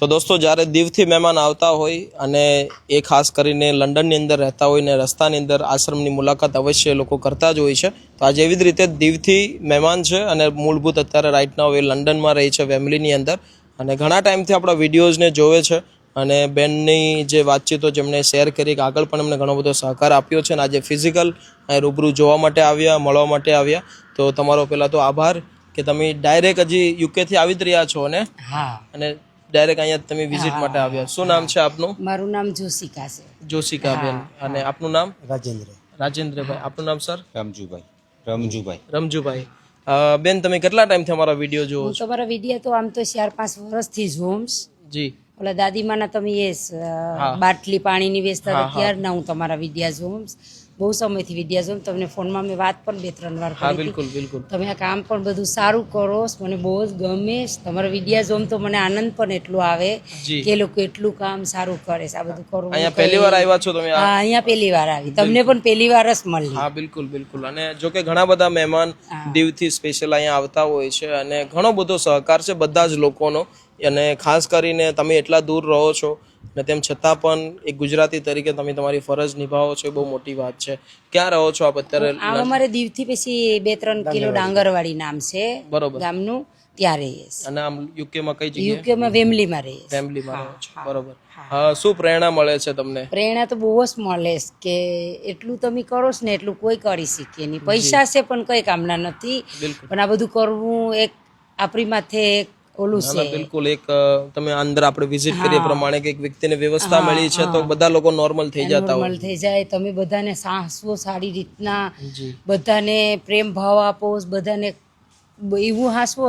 તો દોસ્તો જ્યારે દીવથી મહેમાન આવતા હોય અને એ ખાસ કરીને લંડનની અંદર રહેતા હોય ને રસ્તાની અંદર આશ્રમની મુલાકાત અવશ્ય લોકો કરતા જ હોય છે. તો આજે એવી જ રીતે દીવથી મહેમાન છે અને મૂળભૂત અત્યારે રાઇટ નાવ એ લંડનમાં રહી છે ફેમિલીની અંદર. અને ઘણા ટાઈમથી આપણા વિડીયોઝને જોવે છે અને બેનની જે વાતચીતો જેમણે શેર કરી કે આગળ પણ એમને ઘણો બધો સહકાર આપ્યો છે અને આજે ફિઝિકલ રૂબરૂ જોવા માટે આવ્યા મળવા માટે આવ્યા. તો તમારો પહેલાં તો આભાર કે તમે ડાયરેક્ટ હજી યુકેથી આવી જ રહ્યા છો ને? હા. અને ડાયરેક્ટ અહીંયા તમે વિઝિટ માટે આવ્યા. શું નામ છે આપનું? મારું નામ જોશિકા છે. જોશિકાબેન અને આપનું નામ? રાજેન્દ્ર. રાજેન્દ્રભાઈ. આપનું નામ સર? રમજુભાઈ. રમજુભાઈ. રમજુભાઈ. બેન તમે કેટલા ટાઈમથી અમારા વીડિયો જુઓ છો? તમારા વીડિયો તો આમ તો ચાર પાંચ વર્ષથી જોમ્સ જી. ઓલા દાદીમાના તમે એ બાટલી પાણીની વેચતા હતા ત્યારના હું તમારા વિડીયા જોમ્સ બહુ સમયથી વિડીયા જોમ તમને ફોનમાં મેં વાત પણ બે ત્રણ વાર હા કરી બિલકુલ બિલકુલ. તમે આ કામ પણ બધું સારું કરો મને બહુ જ ગમે. તમારા વિડીયા જોમ તો મને આનંદ પણ એટલો આવે કે લોકો એટલું કામ સારું કરે છે. આ બધું કરો અહીંયા પહેલી વાર આવ્યા છો તમે હા અહીંયા પહેલી વાર આવી. તમને પણ પહેલી વાર જ મળી. હા બિલકુલ બિલકુલ. અને જો કે ઘણા બધા મહેમાન દીવથી સ્પેશિયલ અહીંયા આવતા હોય છે અને ઘણો બધો સહકાર છે બધા જ લોકોનો. અને ખાસ કરીને તમે એટલા દૂર રહો છો અને તેમ છતાં પણ એક ગુજરાતી તરીકે તમે તમારી ફરજ નિભાવો છો એ બહુ મોટી વાત છે. ક્યાં રહો છો આપ અત્યારે? આમ અમારે દીવથી પછી બે ત્રણ કિલો ડાંગરવાડી. નામ છે. બરોબર. ગામનું ત્યાં રહીએ અને આમ યુકેમાં કઈ જગ્યાએ? યુકેમાં વેમલીમાં રહીએ છીએ ફેમિલીમાં રહો છો. બરોબર. હા. શું પ્રેરણા મળે છે તમને? પ્રેરણા તો બહુ જ મળે છે કે એટલું તમે કરો છો ને એટલું કોઈ કરી શકે નહીં. પૈસા છે પણ કઈ કામના નથી. પણ આ બધું કરવું એક આપણી માથે એક ઓલું ના, છે. બિલકુલ એક તમે અંદર આપણે વિઝિટ કરીએ પ્રમાણે કે એક વ્યક્તિને વ્યવસ્થા મળી છે તો બધા લોકો નોર્મલ થઈ જતા હોય. નોર્મલ થઈ જાય. તમે બધાને સાસવો સારી રીતના બધાને પ્રેમ ભાવ આપો બધાને એવું હાસવો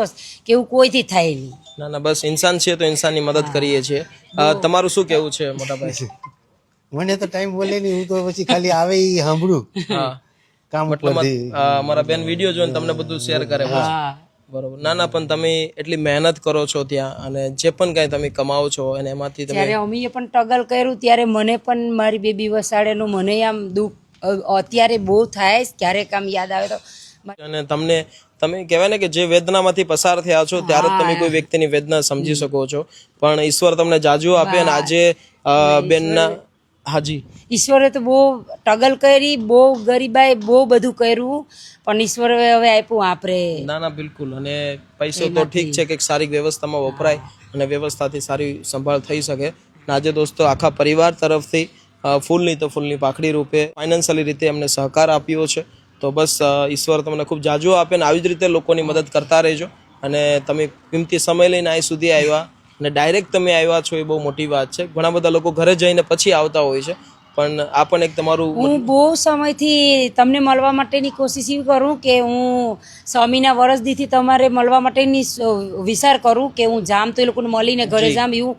કે એવું કોઈથી થાય નહીં. ના ના બસ ઇન્સાન છે તો ઇન્સાનની મદદ કરીએ છીએ. તમારું શું કેવું છે મોટાભાઈ મને તો ટાઈમ બોલે નહીં હું તો પછી ખાલી આવે એ સાંભળું. હા. કામ એટલે અ, અમારા બેન વીડિયો જોઈને તમને બધું શેર કરે હા. બરોબર. ના ના પણ તમે એટલી મહેનત કરો છો ત્યાં અને જે પણ કાંઈ તમે કમાવો છો અને એમાંથી તમે જ્યારે અમીએ પણ ટગલ કર્યું ત્યારે મને પણ મારી બેબી વસાડેનું મને આમ દુઃખ અત્યારે બહુ થાય ક્યારેક આમ યાદ આવે તો. અને તમને તમે કહેવાય ને કે જે વેદનામાંથી પસાર થયા છો ત્યારે જ તમે કોઈ વ્યક્તિની વેદના સમજી શકો છો. પણ ઈશ્વર તમને જાજુ આપે અને આજે બેનના હાજી. ઈશ્વરે તો બહુ ટગલ કરી બહુ ગરીબાએ બહુ બધું કર્યું પણ ઈશ્વરે હવે આપ્યું આપણે ના ના બિલકુલ. અને પૈસો તો ઠીક છે કે સારી વ્યવસ્થામાં વપરાય અને વ્યવસ્થાથી સારી સંભાળ થઈ શકે. આજે દોસ્તો આખા પરિવાર તરફથી ફૂલની તો ફૂલની પાખડી રૂપે ફાઇનાન્શિયલી રીતે અમને સહકાર આપ્યો છે. તો બસ ઈશ્વર તમને ખૂબ જાજુ આપે ને આવી જ રીતે લોકોની મદદ કરતા રહેજો. અને તમે કિંમતી સમય લઈને અહીં સુધી આવ્યા. અને ડાયરેક્ટ તમે આવ્યા છો એ બહુ મોટી વાત છે. ઘણા બધા લોકો ઘરે જઈને પછી આવતા હોય છે. પણ આ પણ એક તમારું હું બહુ સમયથી તમને મળવા માટેની કોશિશ એવી કરું કે હું સ્વામીના વરસદીથી તમારે મળવા માટેની વિચાર કરું કે હું જામ તો એ લોકોને મળીને ઘરે જામ એવું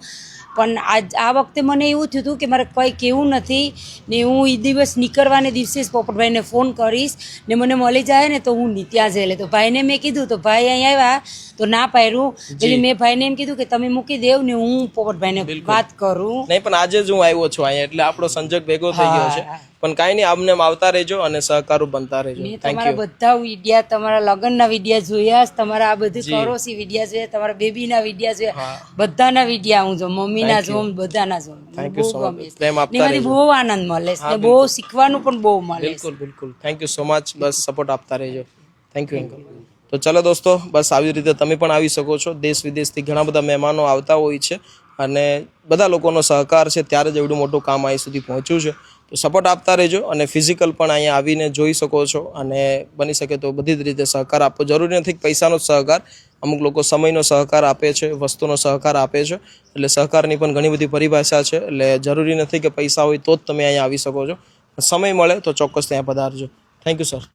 પણ આજ આ વખતે મને એવું થયું હતું કે મારે કંઈ કેવું નથી ને હું એ દિવસ નીકળવાને દિવસે જ પોપટભાઈને ફોન કરીશ ને મને મળી જાય ને તો હું ત્યાં જઈ લે તો ભાઈને મેં કીધું તો ભાઈ અહીં આવ્યા તો ના પાડ્યું. એટલે મેં ભાઈને એમ કીધું કે તમે મૂકી દેવ ને હું પોપટભાઈને વાત કરું. નહીં પણ આજે જ હું આવ્યો છું અહીંયા એટલે આપણો સંજોગ ભેગો થઈ ગયો છે. પણ કાંઈ નહીં આમને આમ આવતા રહેજો અને સહકારો બનતા રહેજો. તમારા બધા વિડિયા તમારા લગ્નના વિડિયા જોયા તમારા આ બધી કરો વિડિયા જોયા તમારા બેબીના વિડિયા જોયા બધાના વિડિયા હું જોઉં. મમ્મીના જોઉં બધાના જોઉં થેન્ક યુ સો છે. પ્રેમ આપતા એમાંથી બહુ આનંદ મળે છે. બહુ શીખવાનું પણ બહુ મળે બિલકુલ બિલકુલ. થેન્ક યુ સો મચ બસ સપોર્ટ આપતા રહેજો. થેન્ક યુ અંકલ તો ચલો દોસ્તો બસ આવી રીતે તમે પણ આવી શકો છો. દેશ વિદેશથી ઘણા બધા મહેમાનો આવતા હોય છે અને બધા લોકોનો સહકાર છે. ત્યારે જ એવડું મોટું કામ અહીં સુધી પહોંચ્યું છે. તો સપોર્ટ આપતા રહેજો અને ફિઝિકલ પણ અહીંયા આવીને જોઈ શકો છો અને બની શકે તો બધી જ રીતે સહકાર આપવો જરૂરી નથી પૈસાનો જ સહકાર. અમુક લોકો સમયનો સહકાર આપે છે, વસ્તુનો સહકાર આપે છે, એટલે સહકારની પણ ઘણી બધી પરિભાષા છે, એટલે જરૂરી નથી કે પૈસા હોય તો જ તમે અહીંયા આવી શકો છો. સમય મળે તો ચોક્કસ ત્યાં પધારજો. Thank you sir